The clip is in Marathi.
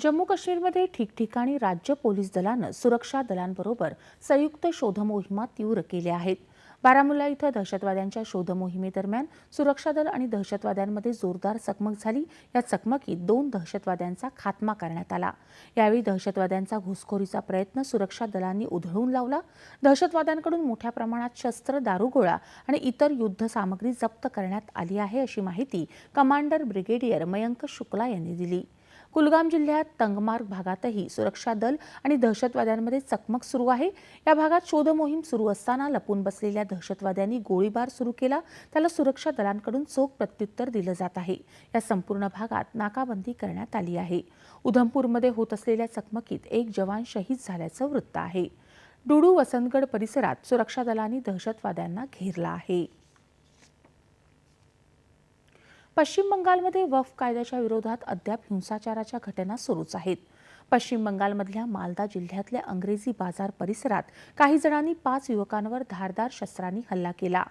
जम्मू काश्मीरमध्ये ठिकठिकाणी राज्य पोलीस दलानं सुरक्षा दलांबरोबर संयुक्त शोधमोहिमा तीव्र केल्या आहेत. बारामुल्ला इथं दहशतवाद्यांच्या शोधमोहिमेदरम्यान सुरक्षा दल आणि दहशतवाद्यांमध्ये जोरदार चकमक झाली. या चकमकीत दोन दहशतवाद्यांचा खात्मा करण्यात आला. यावेळी दहशतवाद्यांचा घुसखोरीचा प्रयत्न सुरक्षा दलांनी उधळून लावला. दहशतवाद्यांकडून मोठ्या प्रमाणात शस्त्र दारुगोळा आणि इतर युद्ध सामग्री जप्त करण्यात आली आहे अशी माहिती कमांडर ब्रिगेडियर मयंक शुक्ला यांनी दिली. कुलगाम जिल्ह्यात तंगमार्ग भागातही सुरक्षा दल आणि दहशतवाद्यांमध्ये चकमक सुरू आहे. या भागात शोधमोहीम सुरू असताना लपून बसलेल्या दहशतवाद्यांनी गोळीबार सुरू केला. त्याला सुरक्षा दलांकडून चोख प्रत्युत्तर दिलं जात आहे. या संपूर्ण भागात नाकाबंदी करण्यात आली आहे. उधमपूरमध्ये होत असलेल्या चकमकीत एक जवान शहीद झाल्याचं वृत्त आहे. डुडू वसंतगड परिसरात सुरक्षा दलांनी दहशतवाद्यांना घेरला आहे. पश्चिम बंगालमध्ये वफ कायद्याच्या विरोधात अद्याप हिंसाचाराच्या घटना सुरूच आहेत. पश्चिम बंगालमधल्या मालदा जिल्ह्यातल्या अंग्रेजी बाजार परिसरात काही जणांनी पाच युवकांवर धारदार शस्त्रांनी हल्ला केला.